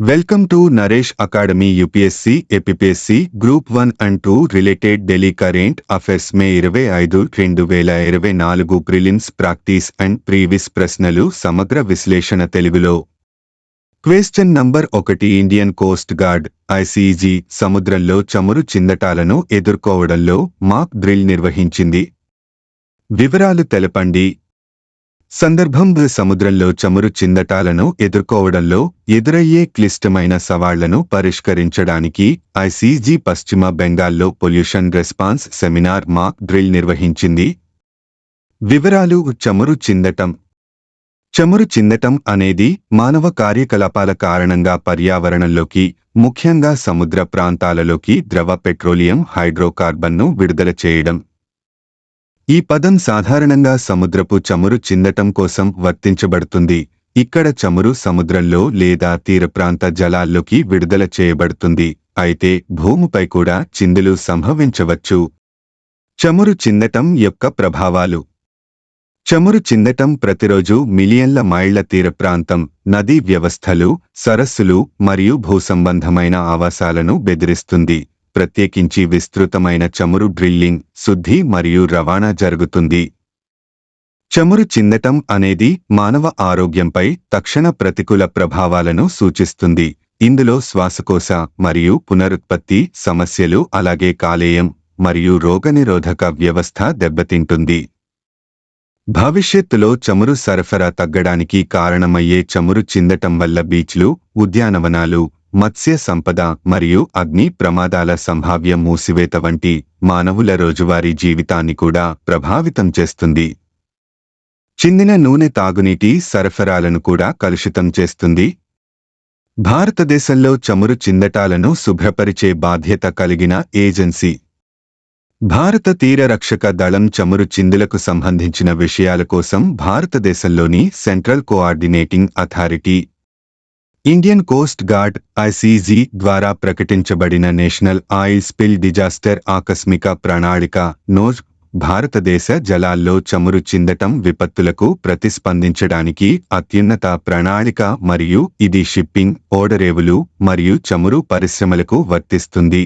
Welcome to Naresh academy UPSC APSC group one and two related Delhi current affairs May ఇరవై ఐదు రెండు వేల ఇరవై నాలుగు ప్రిలిమ్స్ ప్రాక్టీస్ అండ్ ప్రీవిస్ ప్రశ్నలు సమగ్ర విశ్లేషణ తెలుగులో. క్వశ్చన్ నంబర్ ఒకటి ఇండియన్ కోస్ట్ గార్డ్ ఐసీజీ సముద్రంలో చమురు చిందటాలను ఎదుర్కోవడంలో మాక్ డ్రిల్ నిర్వహించింది. వివరాలు తెలపండి. సందర్భం సముద్రంలో చమురు చిందటాలను ఎదుర్కోవడంలో ఎదురయ్యే క్లిష్టమైన సవాళ్ళను పరిష్కరించడానికి ఐసీజీ పశ్చిమ బెంగాల్లో pollution response seminar mock drill నిర్వహించింది. వివరాలు చమురు చిందటం. చమురు చిందటం అనేది మానవ కార్యకలాపాల కారణంగా పర్యావరణంలోకి ముఖ్యంగా సముద్ర ప్రాంతాలలోకి ద్రవ పెట్రోలియం హైడ్రోకార్బన్ను విడుదల చేయడం. ఈ పదం సాధారణంగా సముద్రపు చమురు చిందటం కోసం వర్తించబడుతుంది. ఇక్కడ చమురు సముద్రంలో లేదా తీర ప్రాంత జలాల్లోకి విడుదల చేయబడుతుంది. అయితే భూమిపై కూడా చిందులు సంభవించవచ్చు. చమురు చిందటం యొక్క ప్రభావాలు. చమురు చిందటం ప్రతిరోజు మిలియన్ల మైళ్ళ తీర ప్రాంతం నదీ వ్యవస్థలు సరస్సులు మరియు భూసంబంధమైన ఆవాసాలను బెదిరిస్తుంది. ప్రత్యేకించి విస్తృతమైన చమురు డ్రిల్లింగ్ శుద్ధి మరియు రవాణా జరుగుతుంది. చమురు చిందటం అనేది మానవ ఆరోగ్యంపై తక్షణ ప్రతికూల ప్రభావాలను సూచిస్తుంది. ఇందులో శ్వాసకోశ మరియు పునరుత్పత్తి సమస్యలు అలాగే కాలేయం మరియు రోగనిరోధక వ్యవస్థ దెబ్బతింటుంది. భవిష్యత్తులో చమురు సరఫరా తగ్గడానికి కారణమయ్యే చమురు చిందటం వల్ల బీచ్లు ఉద్యానవనాలు మత్స్య సంపద మరియు అగ్ని ప్రమాదాల సంభావ్య మూసివేత వంటి మానవుల రోజువారీ జీవితాన్ని కూడా ప్రభావితం చేస్తుంది. చిందిన నూనె తాగునీటి సరఫరాలను కూడా కలుషితం చేస్తుంది. భారతదేశంలో చమురు చిందటాలను శుభ్రపరిచే బాధ్యత కలిగిన ఏజెన్సీ. భారత తీర రక్షక దళం చమురు చిందులకు సంబంధించిన విషయాల కోసం భారతదేశంలోని central coordinating authority Indian coast guard ICG ద్వారా ప్రకటించబడిన నేషనల్ ఆయిల్ స్పిల్ డిజాస్టర్ ఆకస్మిక ప్రణాళిక నోజ్ భారతదేశ జలాల్లో చమురు చిందటం విపత్తులకు ప్రతిస్పందించడానికి అత్యున్నత ప్రణాళిక మరియు ఇది షిప్పింగ్ ఓడరేవులు మరియు చమురు పరిశ్రమలకు వర్తిస్తుంది.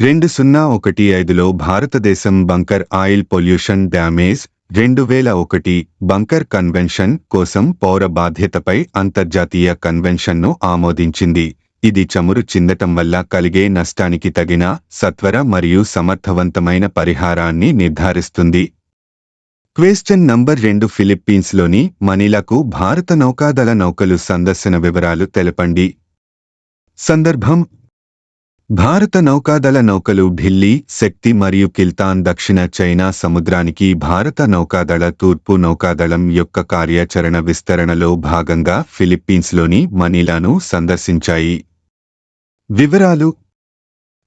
రెండు సున్నా ఒకటి ఐదులో భారతదేశం బంకర్ ఆయిల్ పొల్యూషన్ డ్యామేజ్ రెండు వేల ఒకటి బంకర్ కన్వెన్షన్ కోసం పౌర బాధ్యతపై అంతర్జాతీయ కన్వెన్షన్ను ఆమోదించింది. ఇది చమురు చిందటం వల్ల కలిగే నష్టానికి తగిన సత్వర మరియు సమర్థవంతమైన పరిహారాన్ని నిర్ధారిస్తుంది. క్వేశ్చన్ నంబర్ రెండు ఫిలిప్పీన్స్లోని మనీలకు భారత నౌకాదళ నౌకలు సందర్శన వివరాలు తెలపండి. సందర్భం భారత నౌకాదళ నౌకలు ఢిల్లీ శక్తి మరియు కిల్తాన్ దక్షిణ చైనా సముద్రానికి భారత నౌకాదళ తూర్పు నౌకాదళం యొక్క కార్యాచరణ విస్తరణలో భాగంగా ఫిలిప్పీన్స్లోని మనీలాను సందర్శించాయి. వివరాలు.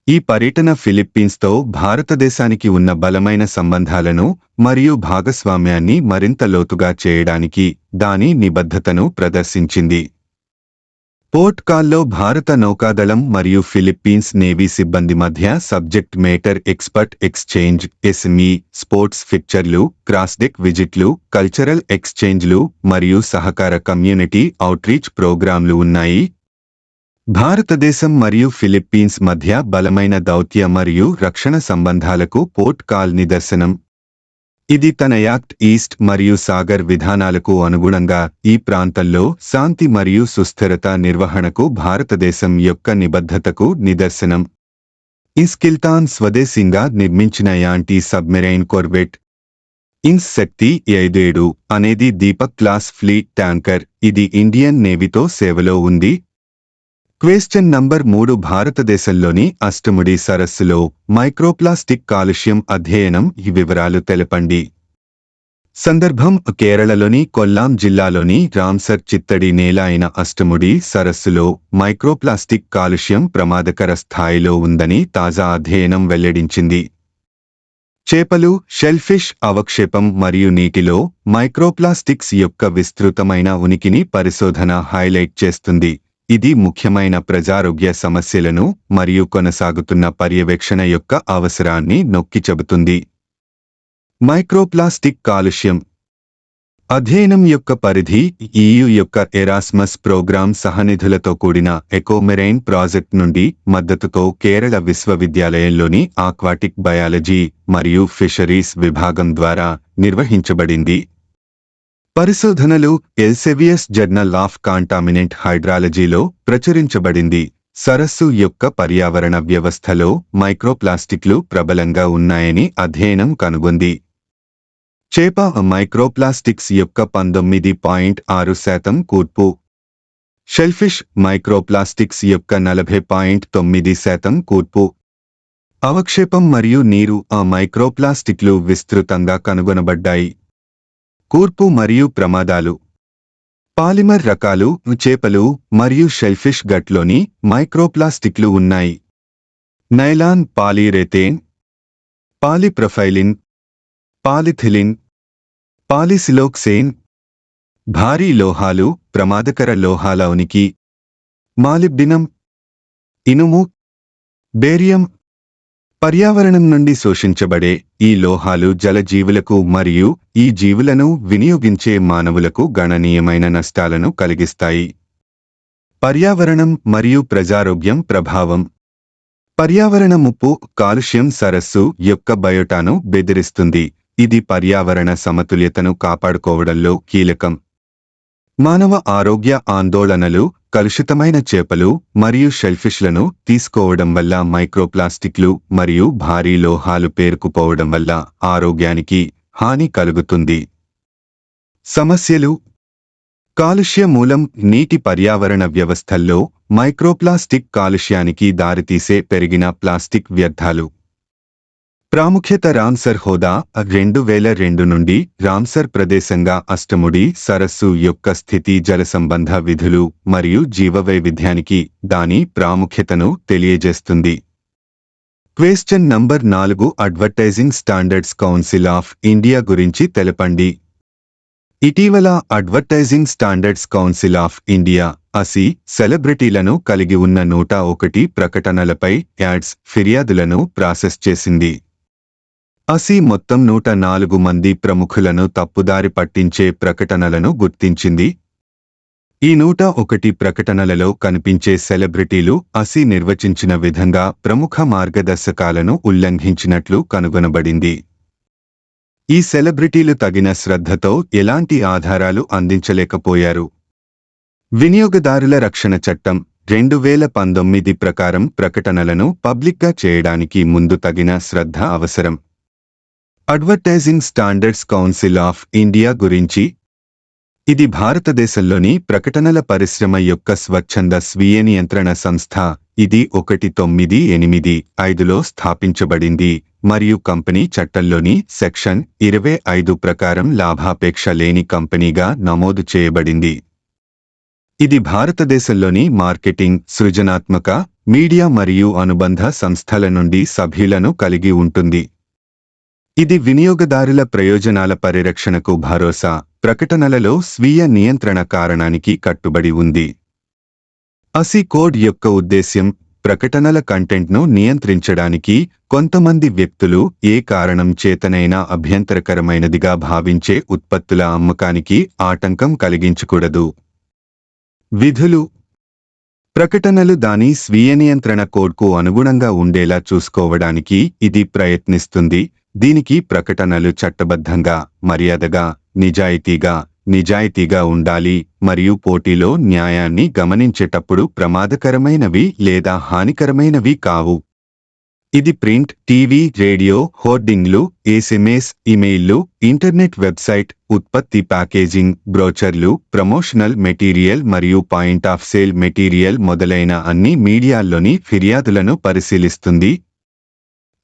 ఈ పర్యటన ఫిలిప్పీన్స్తో భారతదేశానికి ఉన్న బలమైన సంబంధాలను మరియు భాగస్వామ్యాన్ని మరింత లోతుగా చేయడానికి దాని నిబద్ధతను ప్రదర్శించింది. పోర్ట్ కాల్లో భారత నౌకాదళం మరియు ఫిలిప్పీన్స్ నేవీ సిబ్బంది మధ్య subject matter expert exchange SME sports ఫిక్చర్లు క్రాస్డెక్ విజిట్లు కల్చరల్ ఎక్స్చేంజ్లు మరియు సహకార కమ్యూనిటీ అవుట్రీచ్ ప్రోగ్రాంలు ఉన్నాయి. భారతదేశం మరియు ఫిలిప్పీన్స్ మధ్య బలమైన దౌత్య మరియు రక్షణ సంబంధాలకు పోర్ట్ కాల్ నిదర్శనం. ఇది తన యాక్ట్ ఈస్ట్ మరియు సాగర్ విధానాలకు అనుగుణంగా ఈ ప్రాంతంలో శాంతి మరియు సుస్థిరత నిర్వహణకు భారతదేశం యొక్క నిబద్ధతకు నిదర్శనం. ఇన్స్కిల్తాన్ స్వదేశీంగా నిర్మించిన యాంటీ సబ్మెరైన్ కొర్వెట్ ఇన్స్ శక్తి ఐదేడు అనేది దీపక్ క్లాస్ ఫ్లీట్ ట్యాంకర్. ఇది ఇండియన్ నేవీతో సేవలో ఉంది. క్వేశ్చన్ నంబర్ మూడు భారతదేశంలోని అష్టముడి సరస్సులో మైక్రోప్లాస్టిక్ కాలుష్యం అధ్యయనం ఈ వివరాలు తెలపండి. సందర్భం కేరళలోని కొల్లాం జిల్లాలోని రామ్సర్ చిత్తడి నేల అయిన అష్టముడి సరస్సులో మైక్రోప్లాస్టిక్ కాలుష్యం ప్రమాదకర స్థాయిలో ఉందని తాజా అధ్యయనం వెల్లడించింది. చేపలు షెల్ఫిష్ అవక్షేపం మరియు నీటిలో మైక్రోప్లాస్టిక్స్ యొక్క విస్తృతమైన ఉనికిని పరిశోధన హైలైట్ చేస్తుంది. ఇది ముఖ్యమైన ప్రజారోగ్య సమస్యలను మరియు కొనసాగుతున్న పర్యవేక్షణ యొక్క అవసరాన్ని నొక్కి చెబుతుంది. మైక్రోప్లాస్టిక్ కాలుష్యం. అధ్యయనం యొక్క పరిధి ఈయు యొక్క ఎరాస్మస్ ప్రోగ్రాం సహనిధులతో కూడిన ఎకోమెరైన్ ప్రాజెక్ట్ నుండి మద్దతుతో కేరళ విశ్వవిద్యాలయంలోని ఆక్వాటిక్ బయాలజీ మరియు ఫిషరీస్ విభాగం ద్వారా నిర్వహించబడింది. పరిశోధనలు ఎల్సెవియస్ జర్నల్ ఆఫ్ కాంటామినెంట్ హైడ్రాలజీలో ప్రచురించబడింది. సరస్సు యొక్క పర్యావరణ వ్యవస్థలో మైక్రోప్లాస్టిక్లు ప్రబలంగా ఉన్నాయని అధ్యయనం కనుగొంది. చేప మైక్రోప్లాస్టిక్స్ యొక్క పంతొమ్మిది పాయింట్ ఆరు శాతం కూర్పు. షెల్ఫిష్ మైక్రోప్లాస్టిక్స్ యొక్క నలభై పాయింట్ తొమ్మిది శాతం కూర్పు. అవక్షేపం మరియు నీరు ఆ మైక్రోప్లాస్టిక్లు విస్తృతంగా కనుగొనబడ్డాయి. కూర్పు మరియు ప్రమాదాలు. పాలిమర్ రకాలు చేపలు మరియు షెల్ఫిష్ గట్లోని మైక్రోప్లాస్టిక్లు ఉన్నాయి. నైలాన్ పాలీరెథేన్ పాలిప్రొఫైలిన్ పాలిథిలిన్ పాలిసిలోక్సేన్ భారీ లోహాలు ప్రమాదకర లోహాల ఉనికి మాలిబ్డినం ఇనుము బేరియం పర్యావరణం నుండి శోషించబడే ఈ లోహాలు జలజీవులకు మరియు ఈ జీవులను వినియోగించే మానవులకు గణనీయమైన నష్టాలను కలిగిస్తాయి. పర్యావరణం మరియు ప్రజారోగ్యం ప్రభావం. పర్యావరణ ముప్పు కాలుష్యం సరస్సు యొక్క బయోటాను బెదిరిస్తుంది. ఇది పర్యావరణ సమతుల్యతను కాపాడుకోవడంలో కీలకం. మానవ ఆరోగ్య ఆందోళనలు కలుషితమైన చేపలు మరియు షెల్ఫిష్లను తీసుకోవడం వల్ల మైక్రోప్లాస్టిక్లు మరియు భారీ లోహాలు పేరుకుపోవడం వల్ల ఆరోగ్యానికి హాని కలుగుతుంది. సమస్యలు కాలుష్య మూలం నీటి పర్యావరణ వ్యవస్థల్లో మైక్రోప్లాస్టిక్ కాలుష్యానికి దారితీసే పెరిగిన ప్లాస్టిక్ వ్యర్థాలు. ప్రాముఖ్యత రామ్సర్ హోదా. రెండు వేల రెండు నుండి రామ్సర్ ప్రదేశంగా అష్టముడి సరస్సు యొక్క స్థితి జల సంబంధ విధులు మరియు జీవవైవిధ్యానికి దాని ప్రాముఖ్యతను తెలియజేస్తుంది. క్వేశ్చన్ నంబర్ నాలుగు advertising standards council of India గురించి తెలపండి. ఇటీవల advertising standards council of India ASCI సెలబ్రిటీలను కలిగి ఉన్న నూట ఒకటి ప్రకటనలపై యాడ్స్ ఫిర్యాదులను ప్రాసెస్ చేసింది. అసి మొత్తం నూట నాలుగు మంది ప్రముఖులను తప్పుదారి పట్టించే ప్రకటనలను గుర్తించింది. ఈ నూట ఒకటి ప్రకటనలలో కనిపించే సెలబ్రిటీలు అసి నిర్వచించిన విధంగా ప్రముఖ మార్గదర్శకాలను ఉల్లంఘించినట్లు కనుగొనబడింది. ఈ సెలబ్రిటీలు తగిన శ్రద్ధతో ఎలాంటి ఆధారాలు అందించలేకపోయారు? వినియోగదారుల రక్షణ చట్టం రెండు వేల పంతొమ్మిది ప్రకారం ప్రకటనలను పబ్లిక్గా చేయడానికి ముందు తగిన శ్రద్ధ అవసరం. Advertising standards council of India గురించి. ఇది భారతదేశంలోని ప్రకటనల పరిశ్రమ యొక్క స్వచ్ఛంద స్వీయ నియంత్రణ సంస్థ. ఇది ఒకటి తొమ్మిది ఎనిమిది ఐదులో స్థాపించబడింది. మరియు కంపెనీ చట్టంలోని సెక్షన్ ఇరవై ఐదు ప్రకారం లాభాపేక్ష లేని కంపెనీగా నమోదు చేయబడింది. ఇది భారతదేశంలోని మార్కెటింగ్ సృజనాత్మక మీడియా మరియు అనుబంధ సంస్థల నుండి సభ్యులను కలిగి ఉంటుంది. ఇది వినియోగదారుల ప్రయోజనాల పరిరక్షణకు భరోసా ప్రకటనలలో స్వీయ నియంత్రణ కారణానికి కట్టుబడి ఉంది. అసి కోడ్ యొక్క ఉద్దేశ్యం ప్రకటనల కంటెంట్ను నియంత్రించడానికి కొంతమంది వ్యక్తులు ఏ కారణం చేతనైనా అభ్యంతరకరమైనదిగా భావించే ఉత్పత్తుల అమ్మకానికి ఆటంకం కలిగించకూడదు. విధులు. ప్రకటనలు దాని స్వీయ నియంత్రణ కోడ్కు అనుగుణంగా ఉండేలా చూసుకోవడానికి ఇది ప్రయత్నిస్తుంది దీనికి ప్రకటనలు చట్టబద్ధంగా మర్యాదగా నిజాయితీగా నిజాయితీగా ఉండాలి మరియు పోటీలో న్యాయాన్ని గమనించేటప్పుడు ప్రమాదకరమైనవి లేదా హానికరమైనవి కావు. ఇది ప్రింట్ టీవీ రేడియో హోర్డింగ్లు ఎస్ఎంఎస్ ఇమెయిల్లు ఇంటర్నెట్ వెబ్సైట్ ఉత్పత్తి ప్యాకేజింగ్ బ్రోచర్లు ప్రమోషనల్ మెటీరియల్ మరియు పాయింట్ ఆఫ్ సేల్ మెటీరియల్ మొదలైన అన్ని మీడియాల్లోని ఫిర్యాదులను పరిశీలిస్తుంది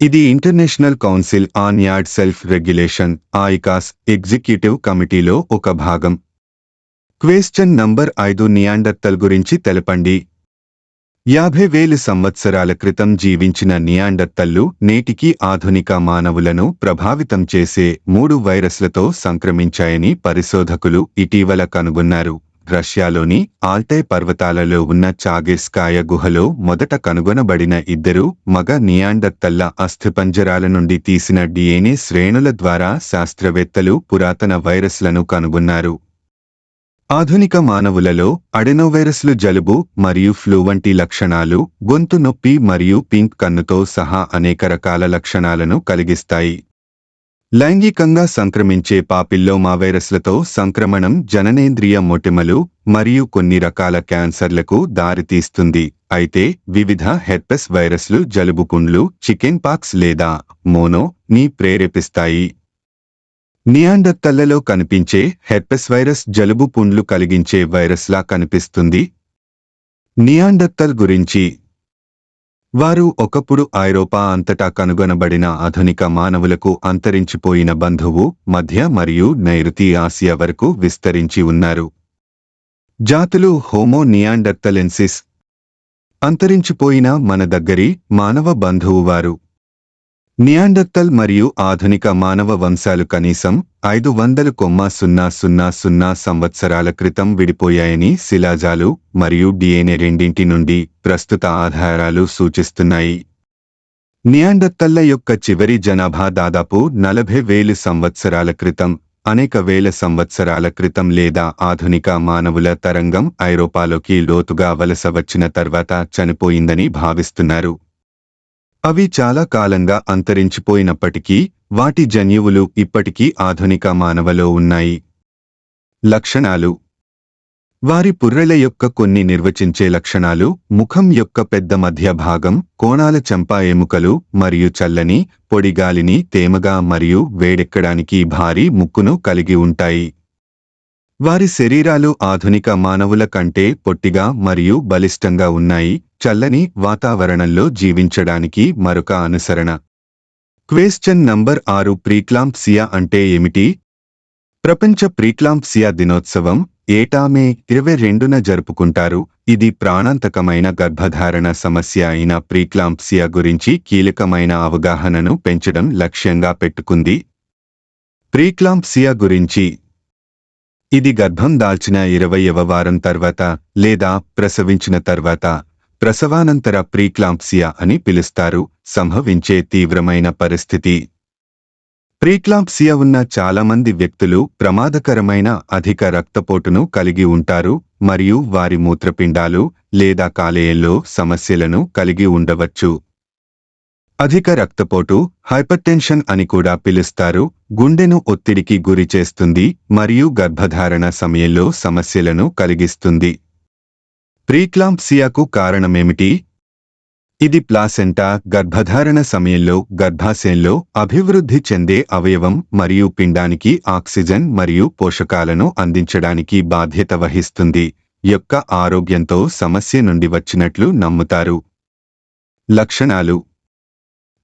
ఇది international council on ad self regulation ICAS executive కమిటీలో ఒక భాగం. క్వేశ్చన్ నంబర్ ఐదు నియాండర్తల్ గురించి తెలపండి. యాభై వేలు సంవత్సరాల క్రితం జీవించిన నియాండర్తల్లు నేటికి ఆధునిక మానవులను ప్రభావితం చేసే మూడు వైరస్లతో సంక్రమించాయని పరిశోధకులు ఇటీవల కనుగొన్నారు. రష్యాలోని ఆల్టై పర్వతాలలో ఉన్న చాగేస్కాయ గుహలో మొదట కనుగొనబడిన ఇద్దరు మగ నియాండత్తల్ల అస్థిపంజరాల నుండి తీసిన డిఎన్ఏ శ్రేణుల ద్వారా శాస్త్రవేత్తలు పురాతన వైరస్లను కనుగొన్నారు. ఆధునిక మానవులలో అడెనోవైరస్లు జలుబు మరియు ఫ్లూ వంటి లక్షణాలు గొంతు నొప్పి మరియు పింక్ కన్నుతో సహా అనేక రకాల లక్షణాలను కలిగిస్తాయి. లైంగికంగా సంక్రమించే పాపిల్లోమా వైరస్లతో సంక్రమణం జననేంద్రియ మొటిమలు మరియు కొన్ని రకాల క్యాన్సర్లకు దారితీస్తుంది. అయితే వివిధ హెర్పెస్ వైరస్లు జలుబు పుండ్లు చికెన్ పాక్స్ లేదా మోనో ని ప్రేరేపిస్తాయి. నియాండర్తల్లలో కనిపించే హెర్పెస్ వైరస్ జలుబు పుండ్లు కలిగించే వైరస్లా కనిపిస్తుంది. నియాండత్తల్ గురించి వారు ఒకప్పుడు ఐరోపా అంతటా కనుగొనబడిన ఆధునిక మానవులకు అంతరించిపోయిన బంధువు మధ్య మరియు నైరుతి ఆసియా వరకు విస్తరించి ఉన్నారు. జాతులు హోమో నియాండర్తలెన్సిస్. అంతరించిపోయిన మన దగ్గరి మానవ బంధువు వారు. నియాండర్తల్ మరియు ఆధునిక మానవ వంశాలు కనీసం ఐదు వందలు కొమ్మ సున్నా సున్నా సున్నా సంవత్సరాల క్రితం విడిపోయాయని శిలాజాలు మరియు డిఎన్ఏ రెండింటి నుండి ప్రస్తుత ఆధారాలు సూచిస్తున్నాయి. నియాండర్తల్ల యొక్క చివరి జనాభా దాదాపు నలభై వేలు సంవత్సరాల క్రితం అనేక వేల సంవత్సరాల క్రితం లేదా ఆధునిక మానవుల తరంగం ఐరోపాలోకి లోతుగా వలస వచ్చిన తర్వాత చనిపోయిందని భావిస్తున్నారు. అవి చాలా కాలంగా అంతరించిపోయినప్పటికీ వాటి జన్యువులు ఇప్పటికీ ఆధునిక మానవలో ఉన్నాయి. లక్షణాలు. వారి పుర్రెల యొక్క కొన్ని నిర్వచించే లక్షణాలు ముఖం యొక్క పెద్ద మధ్య భాగం కోణాల చంపా ఎముకలు మరియు చల్లని పొడిగాలిని తేమగా మరియు వేడెక్కడానికి భారీ ముక్కును కలిగి ఉంటాయి. వారి శరీరాలు ఆధునిక మానవుల కంటే పొట్టిగా మరియు బలిష్టంగా ఉన్నాయి చల్లని వాతావరణంలో జీవించడానికి మరొక అనుసరణ. క్వేశ్చన్ నంబర్ ఆరు ప్రీక్లాంప్సియా అంటే ఏమిటి? ప్రపంచ ప్రీక్లాంప్సియా దినోత్సవం ఏటా మే ఇరవై రెండున జరుపుకుంటారు. ఇది ప్రాణాంతకమైన గర్భధారణ సమస్య అయిన ప్రీక్లాంప్సియా గురించి కీలకమైన అవగాహనను పెంచడం లక్ష్యంగా పెట్టుకుంది. ప్రీక్లాంప్సియా గురించి ఇది గర్భం దాల్చిన ఇరవయవ వారం తర్వాత లేదా ప్రసవించిన తర్వాత ప్రసవానంతర ప్రీక్లాంప్సియా అని పిలుస్తారు సంభవించే తీవ్రమైన పరిస్థితి. ప్రీక్లాంప్సియా ఉన్న చాలామంది వ్యక్తులు ప్రమాదకరమైన అధిక రక్తపోటును కలిగి ఉంటారు మరియు వారి మూత్రపిండాలు లేదా కాలేయంలో సమస్యలను కలిగి ఉండవచ్చు. అధిక రక్తపోటు హైపర్టెన్షన్ అని కూడా పిలుస్తారు. గుండెను ఒత్తిడికి గురి చేస్తుంది మరియు గర్భధారణ సమయంలో సమస్యలను కలిగిస్తుంది. ప్రీక్లాంప్సియాకు కారణమేమిటి? ఇది ప్లాసెంటా గర్భధారణ సమయంలో గర్భాశయంలో అభివృద్ధి చెందే అవయవం మరియు పిండానికి ఆక్సిజన్ మరియు పోషకాలను అందించడానికి బాధ్యత వహిస్తుంది యొక్క ఆరోగ్యంతో సమస్య నుండి వచ్చినట్లు నమ్ముతారు. లక్షణాలు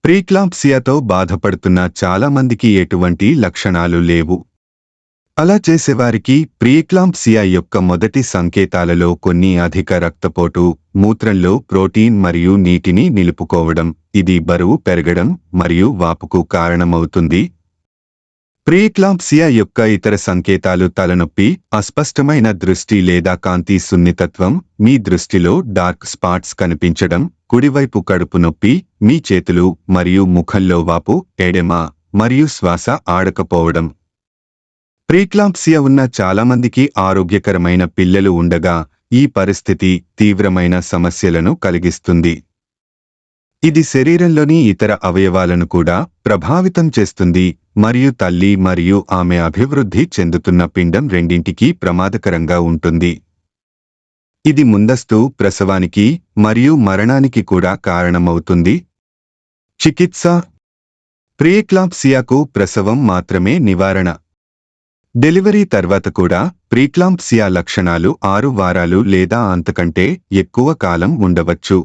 ప్రీక్లాంప్సియాతో బాధపడుతున్న చాలా మందికి ఎటువంటి లక్షణాలు లేవు. అలా చేసేవారికి ప్రీక్లాంప్సియా యొక్క మొదటి సంకేతాలలో కొన్ని అధిక రక్తపోటు మూత్రంలో ప్రోటీన్ మరియు నీటిని నిలుపుకోవడం ఇది బరువు పెరగడం మరియు వాపుకు కారణమవుతుంది. ప్రీక్లాంప్సియా యొక్క ఇతర సంకేతాలు తలనొప్పి అస్పష్టమైన దృష్టి లేదా కాంతి సున్నితత్వం మీ దృష్టిలో డార్క్ స్పాట్స్ కనిపించడం కుడివైపు కడుపు నొప్పి మీ చేతులు మరియు ముఖంలో వాపు ఎడెమా మరియు శ్వాస ఆడకపోవడం. ప్రీక్లాంప్సియా ఉన్న చాలామందికి ఆరోగ్యకరమైన పిల్లలు ఉండగా ఈ పరిస్థితి తీవ్రమైన సమస్యలను కలిగిస్తుంది. ఇది శరీరంలోని ఇతర అవయవాలను కూడా ప్రభావితం చేస్తుంది మరియు తల్లి మరియు ఆమె అభివృద్ధి చెందుతున్న పిండం రెండింటికీ ప్రమాదకరంగా ఉంటుంది. ఇది ముందస్తు ప్రసవానికి మరియు మరణానికి కూడా కారణమవుతుంది. చికిత్స. ప్రీక్లాంప్సియాకు ప్రసవం మాత్రమే నివారణ. డెలివరీ తర్వాత కూడా ప్రీక్లాంప్సియా లక్షణాలు ఆరు వారాలు లేదా అంతకంటే ఎక్కువ కాలం ఉండవచ్చు.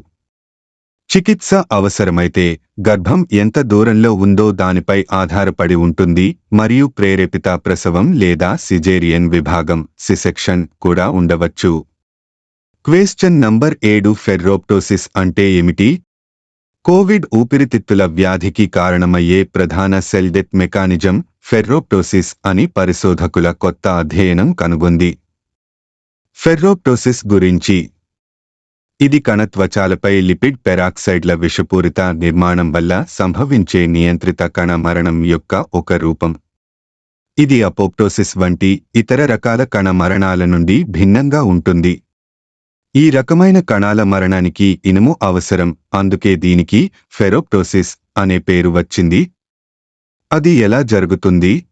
చికిత్స అవసరమైతే గర్భం ఎంత దూరంలో ఉందో దానిపై ఆధారపడి ఉంటుంది మరియు ప్రేరేపిత ప్రసవం లేదా సిజేరియన్ విభాగం సిసెక్షన్ కూడా ఉండవచ్చు. క్వేశ్చన్ నంబర్ ఏడు ఫెర్రోప్టోసిస్ అంటే ఏమిటి? కోవిడ్ ఊపిరితిత్తుల వ్యాధికి కారణమయ్యే ప్రధాన సెల్ డెత్ మెకానిజం ఫెర్రోప్టోసిస్ అని పరిశోధకుల కొత్త అధ్యయనం కనుగొంది. ఫెర్రోప్టోసిస్ గురించి ఇది కణ త్వచాలపై లిపిడ్ పెరాక్సైడ్ల విషపూరిత నిర్మాణం వల్ల సంభవించే నియంత్రిత కణ మరణం యొక్క ఒక రూపం. ఇది అపోప్టోసిస్ వంటి ఇతర రకాల కణ మరణాల నుండి భిన్నంగా ఉంటుంది. ఈ రకమైన కణాల మరణానికి ఇనుము అవసరం అందుకే దీనికి ఫెరోప్టోసిస్ అనే పేరు వచ్చింది. అది ఎలా జరుగుతుంది?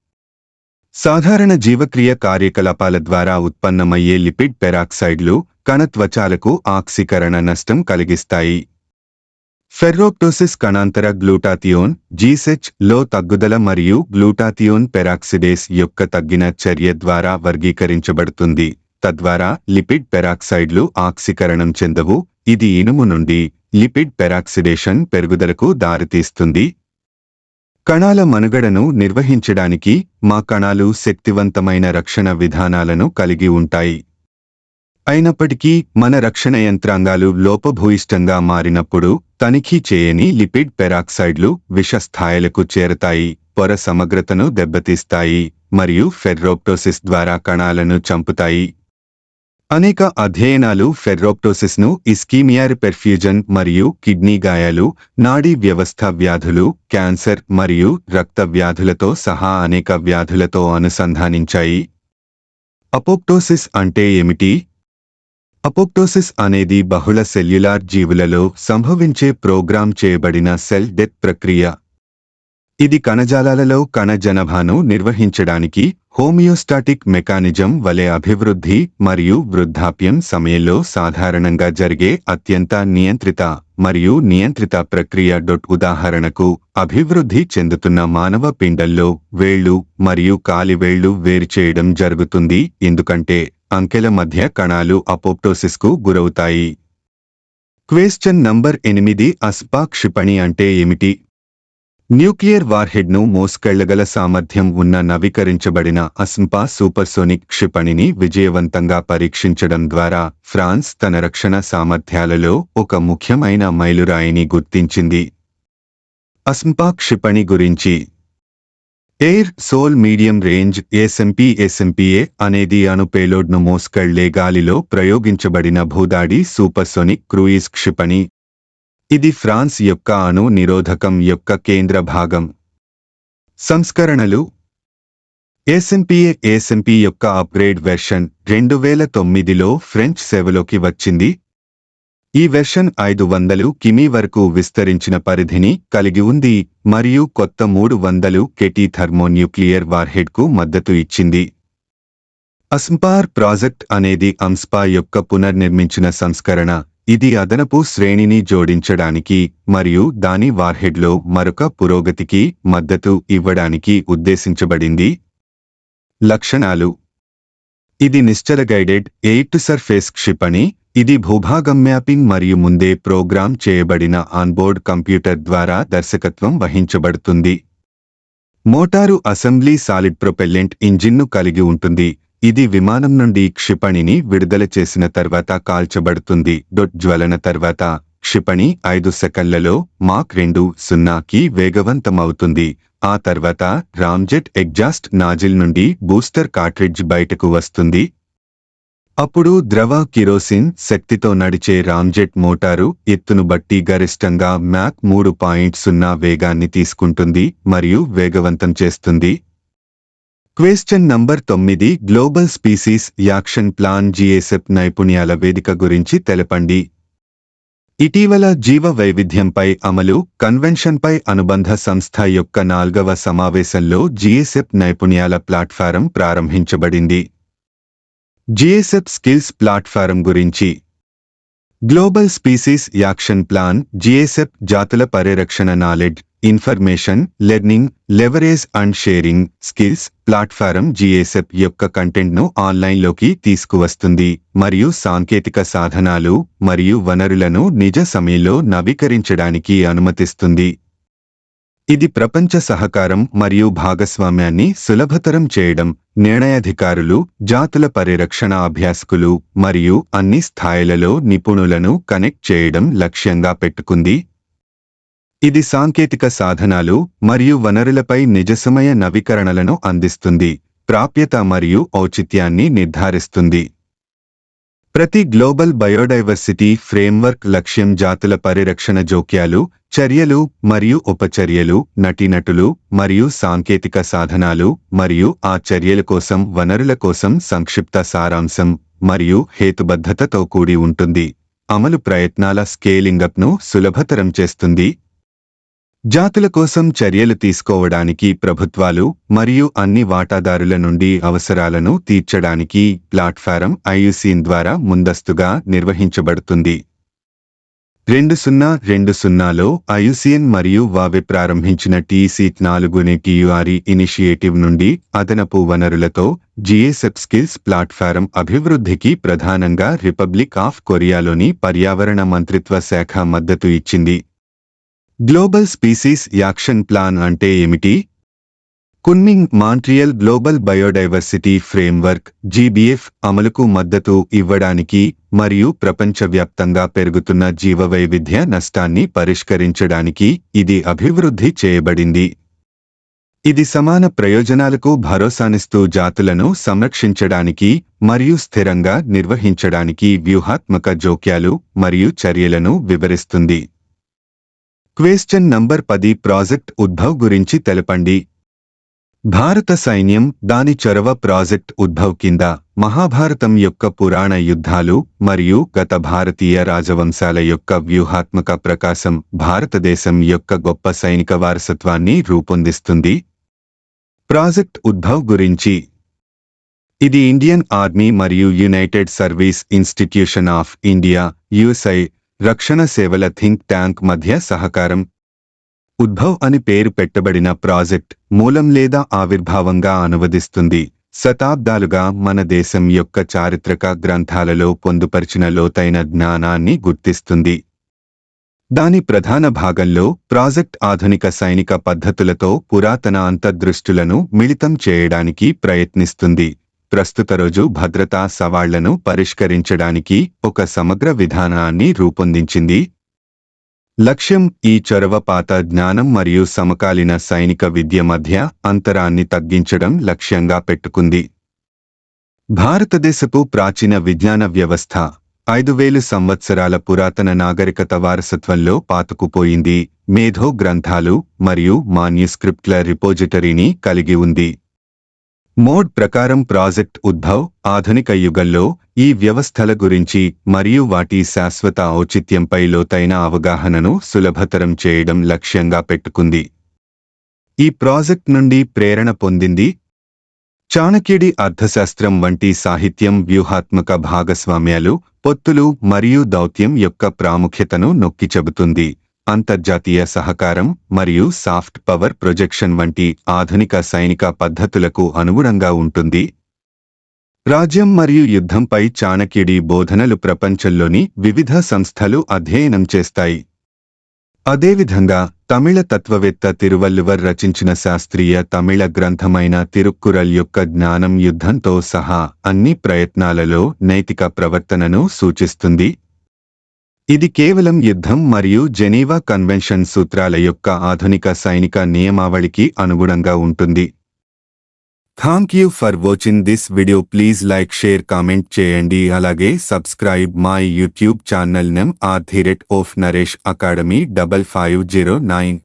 సాధారణ జీవక్రియ కార్యకలాపాల ద్వారా ఉత్పన్నమయ్యే లిపిడ్ పెరాక్సైడ్లు కణత్వచాలకు ఆక్సీకరణ నష్టం కలిగిస్తాయి. ఫెర్రోప్టోసిస్ కణాంతర గ్లూటాథియోన్ జీసెచ్లో తగ్గుదల మరియు గ్లూటాథియోన్ పెరాక్సిడేస్ యొక్క తగ్గిన చర్య ద్వారా వర్గీకరించబడుతుంది. తద్వారా లిపిడ్ పెరాక్సైడ్లు ఆక్సీకరణం చెందవు. ఇది ఇనుము నుండి లిపిడ్ పెరాక్సిడేషన్ పెరుగుదలకు దారితీస్తుంది. కణాల మనుగడను నిర్వహించడానికి మా కణాలు శక్తివంతమైన రక్షణ విధానాలను కలిగి ఉంటాయి. అయినప్పటికీ మన రక్షణ యంత్రాంగాలు లోపభూయిష్టంగా మారినప్పుడు తనిఖీ చేయని లిపిడ్ పెరాక్సైడ్లు విష స్థాయిలకు చేరతాయి పొర సమగ్రతను దెబ్బతీస్తాయి మరియు ఫెర్రోప్టోసిస్ ద్వారా కణాలను చంపుతాయి. అనేక అధ్యయనాలు ఫెర్రోప్టోసిస్ను ఇస్కీమియర్ పెర్ఫ్యూజన్ మరియు కిడ్నీ గాయాలు నాడీ వ్యవస్థ వ్యాధులు క్యాన్సర్ మరియు రక్త వ్యాధులతో సహా అనేక వ్యాధులతో అనుసంధానించాయి. అపోప్టోసిస్ అంటే ఏమిటి? అపోప్టోసిస్ అనేది బహుళ సెల్యులార్ జీవులలో సంభవించే ప్రోగ్రామ్ చేయబడిన సెల్ డెత్ ప్రక్రియ. ఇది కణజాలాలలో కణ జనాభాను నిర్వహించడానికి హోమియోస్టాటిక్ మెకానిజం వలె అభివృద్ధి మరియు వృద్ధాప్యం సమయంలో సాధారణంగా జరిగే అత్యంత నియంత్రిత మరియు నియంత్రిత ప్రక్రియ డొట్ ఉదాహరణకు అభివృద్ధి చెందుతున్న మానవ పిండంలో వేళ్ళు మరియు కాలివేళ్ళు వేరు చేయడం జరుగుతుంది. ఎందుకంటే అంకెల మధ్య కణాలు అపోప్టోసిస్కు గురవుతాయి. క్వేశ్చన్ నంబర్ ఎనిమిది అస్పా క్షిపణి అంటే ఏమిటి? న్యూక్లియర్ వార్హెడ్ను మోసుకెళ్ళగల సామర్థ్యం ఉన్న నవీకరించబడిన అస్ంపా సూపర్సోనిక్ క్షిపణిని విజయవంతంగా పరీక్షించడం ద్వారా ఫ్రాన్స్ తన రక్షణ సామర్థ్యాలలో ఒక ముఖ్యమైన మైలురాయిని గుర్తించింది. అస్ంపా క్షిపణి గురించి air sol medium range SMP SMPA అనేది అణు పేలోడ్ను మోసుకెళ్ళే గాలిలో ప్రయోగించబడిన భూదాడి సూపర్సోనిక్ క్రూయిజ్ క్షిపణి. ఇది ఫ్రాన్స్ యొక్క అణు నిరోధకం యొక్క కేంద్ర భాగం. సంస్కరణలు. ఎస్ఎంపీఏ ఎస్ఎంపీ యొక్క అప్గ్రేడ్ వెర్షన్ రెండు వేల తొమ్మిదిలో ఫ్రెంచ్ సేవలోకి వచ్చింది. ఈ వెర్షన్ ఐదు వందలు కిమీ వరకు విస్తరించిన పరిధిని కలిగి ఉంది మరియు కొత్త మూడు వందలు కెటీ థర్మోన్యూక్లియర్ వార్హెడ్కు మద్దతు ఇచ్చింది. అస్ంపార్ ప్రాజెక్ట్ అనేది అంస్పా యొక్క పునర్నిర్మించిన సంస్కరణ. ఇది అదనపు శ్రేణిని జోడించడానికి మరియు దాని వార్హెడ్లో మరొక పురోగతికి మద్దతు ఇవ్వడానికి ఉద్దేశించబడింది. లక్షణాలు. ఇది నిశ్చల గైడెడ్ ఎయిట్ సర్ఫేస్ క్షిపణి ఇది భూభాగం మ్యాపింగ్ మరియు ముందే ప్రోగ్రామ్ చేయబడిన ఆన్బోర్డ్ కంప్యూటర్ ద్వారా దర్శకత్వం వహించబడుతుంది. మోటారు అసెంబ్లీ సాలిడ్ ప్రొపెల్లెంట్ ఇంజిన్ను కలిగి ఉంటుంది. ఇది విమానం నుండి క్షిపణిని విడుదల చేసిన తర్వాత కాల్చబడుతుంది. డొట్ జ్వలన తర్వాత క్షిపణి ఐదు సెకండ్లలో మాక్ రెండు సున్నాకి వేగవంతమవుతుంది. ఆ తర్వాత రామ్జెట్ ఎగ్జాస్ట్ నాజిల్ నుండి బూస్టర్ కార్ట్రిడ్జ్ బయటకు వస్తుంది. అప్పుడు ద్రవ కిరోసిన్ శక్తితో నడిచే రామ్జెట్ మోటారు ఎత్తును బట్టి గరిష్టంగా మ్యాక్ మూడు పాయింట్ సున్నా వేగాన్ని తీసుకుంటుంది మరియు వేగవంతం చేస్తుంది. క్వేశ్చన్ నంబర్ తొమ్మిది global species action plan GSF నైపుణ్యాల వేదిక గురించి తెలపండి. ఇటీవల జీవ వైవిధ్యంపై అమలు కన్వెన్షన్పై అనుబంధ సంస్థ యొక్క నాల్గవ సమావేశంలో జిఎస్ఎఫ్ నైపుణ్యాల ప్లాట్ఫారం ప్రారంభించబడింది. జిఎస్ఎఫ్ స్కిల్స్ ప్లాట్ఫారం గురించి. Global species action plan GSF జాతుల పరిరక్షణ knowledge information learning leverage and sharing skills platform GSF యొక్క కంటెంట్ను ఆన్లైన్లోకి తీసుకువస్తుంది మరియు సాంకేతిక సాధనాలు మరియు వనరులను నిజ సమయంలో నవీకరించడానికి అనుమతిస్తుంది. ఇది ప్రపంచ సహకారం మరియు భాగస్వామ్యాన్ని సులభతరం చేయడం నిర్ణయాధికారులు జాతుల పరిరక్షణ అభ్యాసకులు మరియు అన్ని స్థాయిలలో నిపుణులను కనెక్ట్ చేయడం లక్ష్యంగా పెట్టుకుంది. ఇది సాంకేతిక సాధనాలు మరియు వనరులపై నిజసమయ నవీకరణలను అందిస్తుంది ప్రాప్యత మరియు ఔచిత్యాన్ని నిర్ధారిస్తుంది. ప్రతి గ్లోబల్ బయోడైవర్సిటీ ఫ్రేమ్వర్క్ లక్ష్యం జాతుల పరిరక్షణ జోక్యాలు చర్యలు మరియు ఉపచర్యలు నటీనటులు మరియు సాంకేతిక సాధనాలు మరియు ఆ చర్యల కోసం వనరుల కోసం సంక్షిప్త సారాంశం మరియు హేతుబద్ధతతో కూడి ఉంటుంది. అమలు ప్రయత్నాల స్కేలింగప్ను సులభతరం చేస్తుంది. జాతుల కోసం చర్యలు తీసుకోవడానికి ప్రభుత్వాలు మరియు అన్ని వాటాదారుల నుండి అవసరాలను తీర్చడానికి ప్లాట్ఫారం ఐయుసీన్ ద్వారా ముందస్తుగా నిర్వహించబడుతుంది. రెండు సున్నా రెండు సున్నాలో ఐయుసిఎన్ మరియు వావి ప్రారంభించిన టీసీ నాలుగునే టీయుఆర్ఈ ఇనిషియేటివ్ నుండి అదనపు వనరులతో జిఎస్ఎఫ్ స్కిల్స్ ప్లాట్ఫారం అభివృద్ధికి ప్రధానంగా రిపబ్లిక్ ఆఫ్ కొరియాలోని పర్యావరణ మంత్రిత్వ శాఖ మద్దతు ఇచ్చింది. గ్లోబల్ స్పీసీస్ యాక్షన్ ప్లాన్ అంటే ఏమిటి? Kunming Montreal global biodiversity framework GBF అమలుకు మద్దతు ఇవ్వడానికి మరియు ప్రపంచవ్యాప్తంగా పెరుగుతున్న జీవవైవిధ్య నష్టాన్ని పరిష్కరించడానికి ఇది అభివృద్ధి చేయబడింది. ఇది సమాన ప్రయోజనాలకు భరోసానిస్తూ జాతులను సంరక్షించడానికి మరియు స్థిరంగా నిర్వహించడానికి వ్యూహాత్మక జోక్యాలు మరియు చర్యలను వివరిస్తుంది. క్వేశ్చన్ నంబర్ పది ప్రాజెక్ట్ ఉద్భవ్ గురించి తెలపండి. భారత సైన్యం దాని చొరవ ప్రాజెక్ట్ ఉద్భవ్ కింద మహాభారతం యొక్క పురాణ యుద్ధాలు మరియు గత భారతీయ రాజవంశాల యొక్క వ్యూహాత్మక ప్రకాశం భారతదేశం యొక్క గొప్ప సైనిక వారసత్వాన్ని రూపొందిస్తుంది. ప్రాజెక్ట్ ఉద్భవ్ గురించి. ఇది ఇండియన్ ఆర్మీ మరియు united service institution of India USI రక్షణ సేవల థింక్ ట్యాంక్ మధ్య సహకారం. ఉద్భవ్ అని పేరు పెట్టబడిన ప్రాజెక్ట్ మూలం లేదా ఆవిర్భావంగా అనువదిస్తుంది. శతాబ్దాలుగా మన దేశం యొక్క చారిత్రక గ్రంథాలలో పొందుపరిచిన లోతైన జ్ఞానాన్ని గుర్తిస్తుంది. దాని ప్రధాన భాగంలో ప్రాజెక్ట్ ఆధునిక సైనిక పద్ధతులతో పురాతన అంతర్దృష్టులను మిళితం చేయడానికి ప్రయత్నిస్తుంది. ప్రస్తుత రోజు భద్రతా సవాళ్ళను పరిష్కరించడానికి ఒక సమగ్ర విధానాన్ని రూపొందించింది. లక్ష్యం ఈ చొరవపాత జ్ఞానం మరియు సమకాలీన సైనిక విద్య మధ్య అంతరాన్ని తగ్గించడం లక్ష్యంగా పెట్టుకుంది. భారతదేశపు ప్రాచీన విజ్ఞాన వ్యవస్థ ఐదు వేలు సంవత్సరాల పురాతన నాగరికత వారసత్వంలో పాతుకుపోయింది. మేధో గ్రంథాలు మరియు మాన్యుస్క్రిప్ట్ల రిపోజిటరీని కలిగి ఉంది. మోడ్ ప్రకారం ప్రాజెక్ట్ ఉద్భవ్ ఆధునిక యుగంలో ఈ వ్యవస్థల గురించి మరియు వాటి శాశ్వత ఔచిత్యంపై లోతైన అవగాహనను సులభతరం చేయడం లక్ష్యంగా పెట్టుకుంది. ఈ ప్రాజెక్ట్ నుండి ప్రేరణ పొందింది. చాణక్యుడి అర్థశాస్త్రం వంటి సాహిత్యం వ్యూహాత్మక భాగస్వామ్యాలు పొత్తులు మరియు దౌత్యం యొక్క ప్రాముఖ్యతను నొక్కి చెబుతుంది. అంతర్జాతీయ సహకారం మరియు సాఫ్ట్ పవర్ ప్రొజెక్షన్ వంటి ఆధునిక సైనిక పద్ధతులకు అనుగుణంగా ఉంటుంది. రాజ్యం మరియు యుద్ధంపై చాణక్యుడి బోధనలు ప్రపంచంలోని వివిధ సంస్థలు అధ్యయనం చేస్తాయి. అదేవిధంగా తమిళ తత్వవేత్త తిరువల్లువర్ రచించిన శాస్త్రీయ తమిళ గ్రంథమైన తిరుక్కురల్ యొక్క జ్ఞానం యుద్ధంతో సహా అన్ని ప్రయత్నాలలో నైతిక ప్రవర్తనను సూచిస్తుంది. ఇది కేవలం యుద్ధం మరియు జెనీవా కన్వెన్షన్ సూత్రాల యొక్క ఆధునిక సైనిక నియమావళికి అనుగుణంగా ఉంటుంది. Thank you for watching this video please like share comment చేయండి. అలాగే subscribe my YouTube channel name are థిరెట్ of Naresh academy double five zero nine